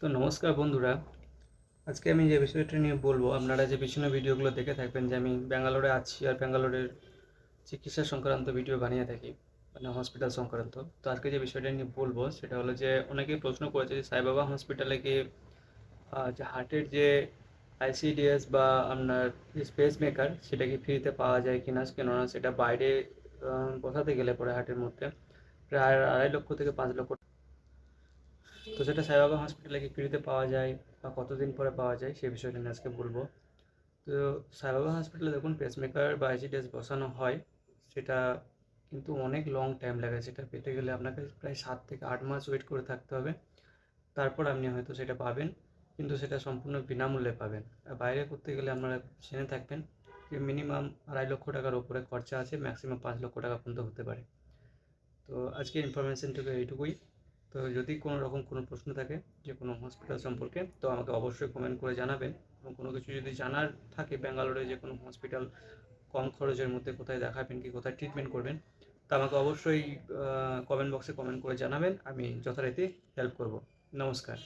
তো নমস্কার বন্ধুরা। আজকে আমি যে বিষয়টা নিয়ে বলব আপনারা যে পিছনে ভিডিওগুলো দেখে থাকবেন যে আমি ব্যাঙ্গালোরে আছি আর ব্যাঙ্গালোরের চিকিৎসা সংক্রান্ত ভিডিও বানিয়ে থাকি মানে হসপিটাল সংক্রান্ত। তো আজকে যে বিষয়টা নিয়ে বলব সেটা হলো যে অনেকেই প্রশ্ন করেছে যে সাইবাবা হসপিটালে আহ, যে হার্টের যে আইসিডিএস বা আপনার স্পেস মেকার সেটা কি ফ্রিতে পাওয়া যায় কিনা কেননা সেটা বাইরে বসাতে গেলে পরে হার্টের মধ্যে। প্রায় আড়াই লক্ষ থেকে পাঁচ লক্ষ তো সেটা সাইবাবা হসপিটালে কি ফ্রিতে পাওয়া যায় বা কতদিন পরে পাওয়া যায় সেই বিষয়টা নিয়ে আজকে বলব। তো সাইবাবা হসপিটালে দেখুন পেসমেকার বা আইসিডিএস বসানো হয়, সেটা কিন্তু অনেক লং টাইম লাগে। সেটা পেতে গেলে আপনাকে প্রায় সাত থেকে আট মাস ওয়েট করে থাকতে হবে। তারপর আপনি হয়তো সেটা পাবেন, কিন্তু সেটা সম্পূর্ণ বিনামূল্যে পাবেন। আর বাইরে করতে গেলে আপনারা জেনে থাকবেন যে মিনিমাম আড়াই লক্ষ টাকার ওপরে খরচা আছে ম্যাক্সিমাম পাঁচ লক্ষ টাকা পর্যন্ত হতে পারে। তো আজকের ইনফরমেশনটুকু এইটুকুই। তো যদি কোনো রকম কোনো প্রশ্ন থাকে যে কোনো হসপিটাল সম্পর্কে, তো আমাকে অবশ্যই কমেন্ট করে জানাবেন। এবং কোনো কিছু যদি জানার থাকে ব্যাঙ্গালোরে যে কোনো হসপিটাল কম খরচের মধ্যে কোথায় দেখাবেন কি কোথায় ট্রিটমেন্ট করবেন, তা আমাকে অবশ্যই কমেন্ট বক্সে কমেন্ট করে জানাবেন। আমি যথারীতি হেল্প করব। নমস্কার।